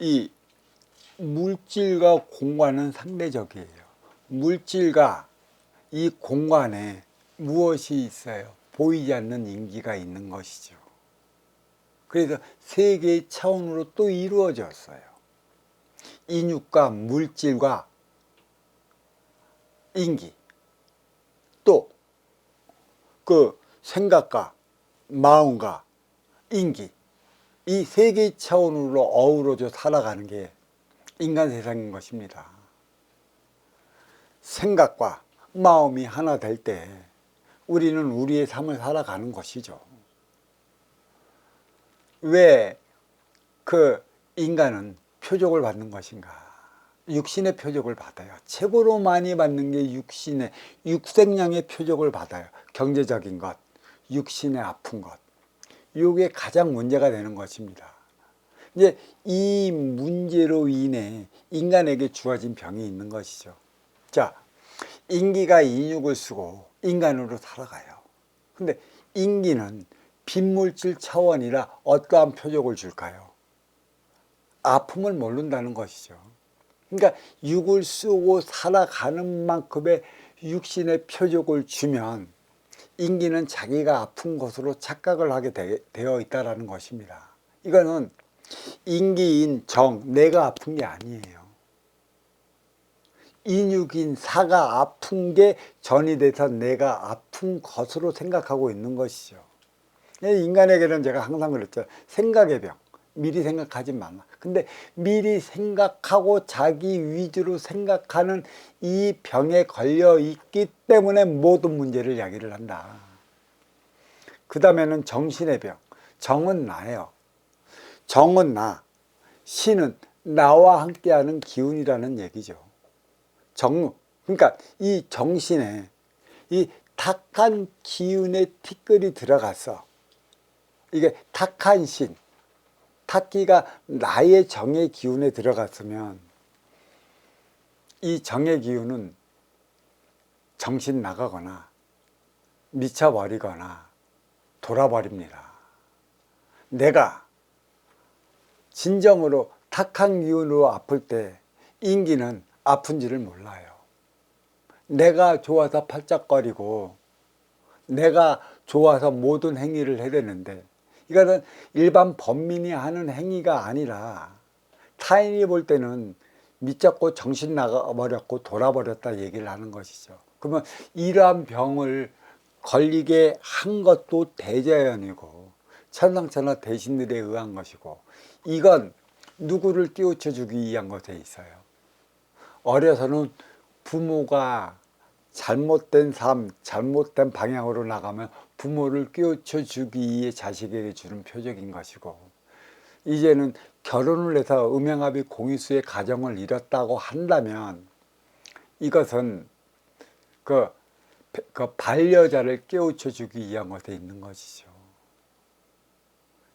이 물질과 공간은 상대적이에요. 물질과 이 공간에 무엇이 있어요? 보이지 않는 인기가 있는 것이죠. 그래서 세 개의 차원으로 또 이루어졌어요. 인육과 물질과 인기, 또 그 생각과 마음과 인기, 이세 개의 차원으로 어우러져 살아가는 게 인간 세상인 것입니다. 생각과 마음이 하나 될 때 우리는 우리의 삶을 살아가는 것이죠. 왜 그 인간은 표적을 받는 것인가? 육신의 표적을 받아요. 최고로 많이 받는 게 육신의 육생량의 표적을 받아요. 경제적인 것, 육신의 아픈 것. 이게 가장 문제가 되는 것입니다. 이제 이 문제로 인해 인간에게 주어진 병이 있는 것이죠. 자, 인기가 인육을 쓰고 인간으로 살아가요. 근데 인기는 빈물질 차원이라 어떠한 표적을 줄까요? 아픔을 모른다는 것이죠. 그러니까 육을 쓰고 살아가는 만큼의 육신의 표적을 주면 인기는 자기가 아픈 것으로 착각을 하게 되, 되어 있다는 것입니다. 이거는 인기인 정, 내가 아픈 게 아니에요. 인육인 사가 아픈 게 전이 돼서 내가 아픈 것으로 생각하고 있는 것이죠. 인간에게는 제가 항상 그랬죠. 생각의 병. 미리 생각하지 마. 근데 미리 생각하고 자기 위주로 생각하는 이 병에 걸려 있기 때문에 모든 문제를 야기를 한다. 그 다음에는 정신의 병. 정은 나예요. 정은 나. 신은 나와 함께하는 기운이라는 얘기죠. 정, 그러니까 이 정신에 이 탁한 기운의 티끌이 들어가서 이게 탁한 신, 탁기가 나의 정의 기운에 들어갔으면 이 정의 기운은 정신 나가거나 미쳐버리거나 돌아버립니다. 내가 진정으로 탁한 기운으로 아플 때 인기는 아픈지를 몰라요. 내가 좋아서 팔짝거리고 내가 좋아서 모든 행위를 해대는데 이거는 일반 범민이 하는 행위가 아니라 타인이 볼 때는 미쳤고 정신 나가버렸고 돌아버렸다 얘기를 하는 것이죠. 그러면 이러한 병을 걸리게 한 것도 대자연이고 천상천하 대신들에 의한 것이고 이건 누구를 깨우쳐 주기 위한 것에 있어요. 어려서는 부모가 잘못된 삶, 잘못된 방향으로 나가면 부모를 깨우쳐 주기 위해 자식에게 주는 표적인 것이고 이제는 결혼을 해서 음행합의 공유수의 가정을 이뤘다고 한다면 이것은 그, 그 반려자를 깨우쳐 주기 위한 것에 있는 것이죠.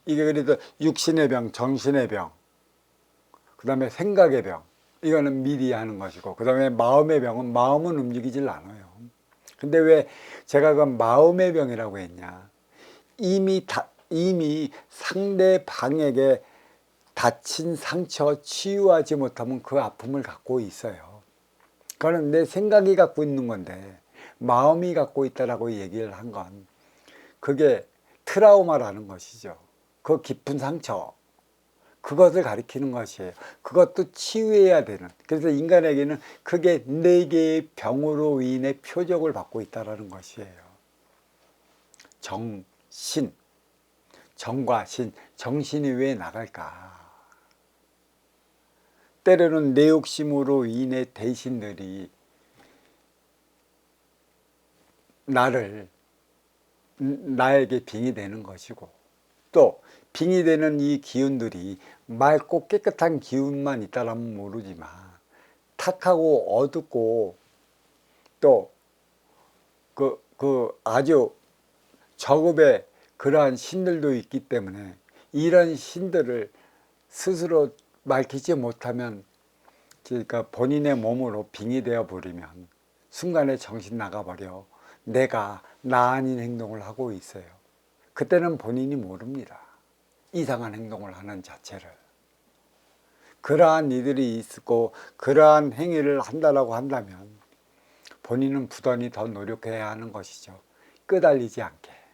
이게 그래도 육신의 병, 정신의 병, 그 다음에 생각의 병, 이거는 미리 하는 것이고, 그 다음에 마음의 병은 마음은 움직이질 않아요. 근데 왜 제가 그 마음의 병이라고 했냐? 이미 다, 이미 상대방에게 다친 상처 치유하지 못하면 그 아픔을 갖고 있어요. 그거는 내 생각이 갖고 있는 건데 마음이 갖고 있다라고 얘기를 한 건 그게 트라우마라는 것이죠. 그 깊은 상처 그것을 가리키는 것이에요. 그것도 치유해야 되는. 그래서 인간에게는 그게 네 개의 병으로 인해 표적을 받고 있다라는 것이에요. 정신, 정과 신, 정신이 왜 나갈까? 때로는 내 욕심으로 인해 대신들이 나를 나에게 빙이 되는 것이고 또 빙이 되는 이 기운들이 맑고 깨끗한 기운만 있다라면 모르지만 탁하고 어둡고 또 그, 그 아주 저급의 그러한 신들도 있기 때문에 이런 신들을 스스로 밝히지 못하면 그러니까 본인의 몸으로 빙이 되어 버리면 순간에 정신 나가버려 내가 나 아닌 행동을 하고 있어요. 그때는 본인이 모릅니다. 이상한 행동을 하는 자체를. 그러한 이들이 있고 그러한 행위를 한다라고 한다면 본인은 부단히 더 노력해야 하는 것이죠. 끄달리지 않게.